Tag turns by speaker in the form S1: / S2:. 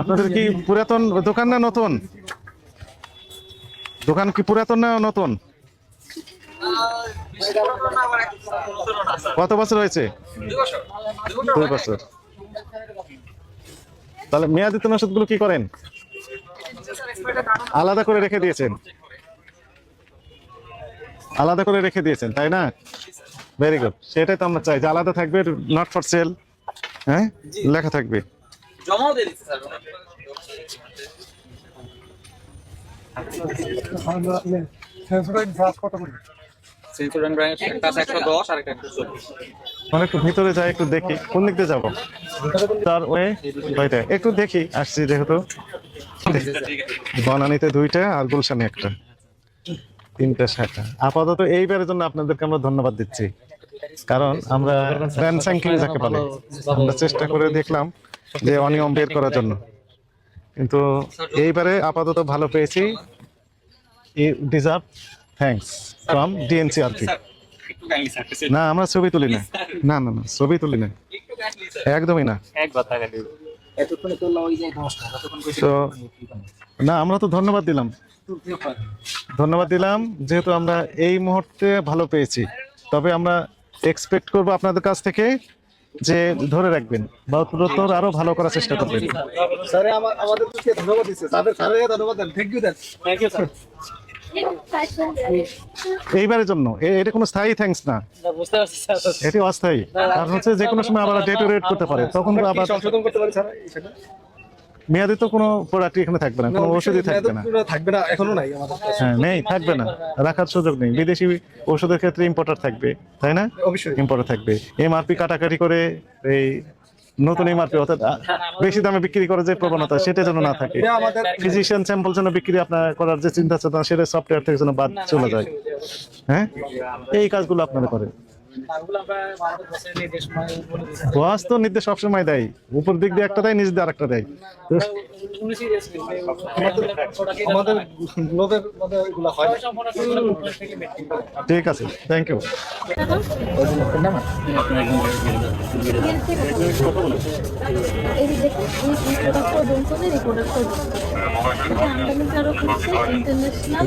S1: আপনাদের কি পুরাতন দোকান না নতুন? দোকান কি পুরাতন না নতুন? কত বছর হয়েছে? দুই বছর। তাহলে মেয়াদি মেয়াদিতন ওষুধগুলো কি করেন? আলাদা করে রেখে দিয়েছেন। আলাদা করে রেখে দিয়েছেন, তাই না? ভেরি গুড সেটাই তো আমরা চাই যে আলাদা থাকবে নট ফর সেল হ্যাঁ? লেখা থাকবে।
S2: জমাও দিয়ে দিচ্ছে স্যার। একটা
S1: মানে ভিতরে যাই একটু দেখি। কোন দিক দিয়ে যাব? তার ওয়ে একটু দেখি আসছি যেহেতু। বনানীতে দুইটা আর গুলশানে একটা। তিনটা শাখা আপাতত এইবারের জন্য আপনাদেরকে আমরা ধন্যবাদ দিচ্ছি। কারণ আমরা ব্র্যান্ড স্যাঙ্কিং যাকে বলে। আমরা চেষ্টা করে দেখলাম যে অনিয়ম বের করার জন্য। কিন্তু এইবারে আপাতত ভালো পেয়েছি। Deserve thanks from DNCRP
S2: sir
S1: না আমরা ছবি তুলি না। না না না ছবি তুলি না। একদমই না।
S3: তো
S1: না আমরা তো ধন্যবাদ দিলাম। ধন্যবাদ দিলাম যেহেতু আমরা এই মুহূর্তে ভালো পেয়েছি। তবে আমরা এক্সপেক্ট করব আপনাদের কাছ থেকে যে ধরে রাখবেন বা উত্তরোত্তর আরও ভালো করার চেষ্টা করবেন।
S3: স্যার আমাদের ধন্যবাদ দিচ্ছে। স্যারের ধন্যবাদ দেন। Thank you
S2: thank you sir
S1: এইবারের জন্য এ- এটা কোনো স্থায়ী থ্যাঙ্কস না।
S2: বুঝতে
S1: এটি অস্থায়ী। কারণ হচ্ছে যে কোনো সময় আবার ডেটোরেট করতে পারে তখন আবার
S3: সংশোধন করতে পারি স্যার?
S1: মেয়াদি তো কোনো প্রোডাক্ট এখানে থাকবে না কোনো ওষুধই থাকবে না।
S3: থাকবে না এখনও নাই আমাদের
S1: হ্যাঁ নেই থাকবে না রাখার সুযোগ নেই। বিদেশি ওষুধের ক্ষেত্রে ইম্পোর্টার থাকবে তাই না?
S3: অবশ্যই।
S1: ইম্পোর্টার থাকবে। এমআরপি কাটাকাটি করে এই নতুন এমআরপি অর্থাৎ বেশি দামে বিক্রি করার যে প্রবণতা সেটা যেন না থাকে। ফিজিশিয়ান স্যাম্পল যেন বিক্রি আপনার করার যে চিন্তা চেতনা সেটা সফটওয়্যার থেকে যেন বাদ চলে যায়। হ্যাঁ? এই কাজগুলো আপনারা করেন।
S2: মানে
S1: বস তো নির্দেশ সবসময় দেয় উপর দিক দিয়ে একটা দেয় নিচ দিয়ে আরেকটা দেয়
S3: আমাদের লোকের হয়
S1: ঠিক আছে থ্যাংক ইউ
S4: ইন্টারন্যাশনাল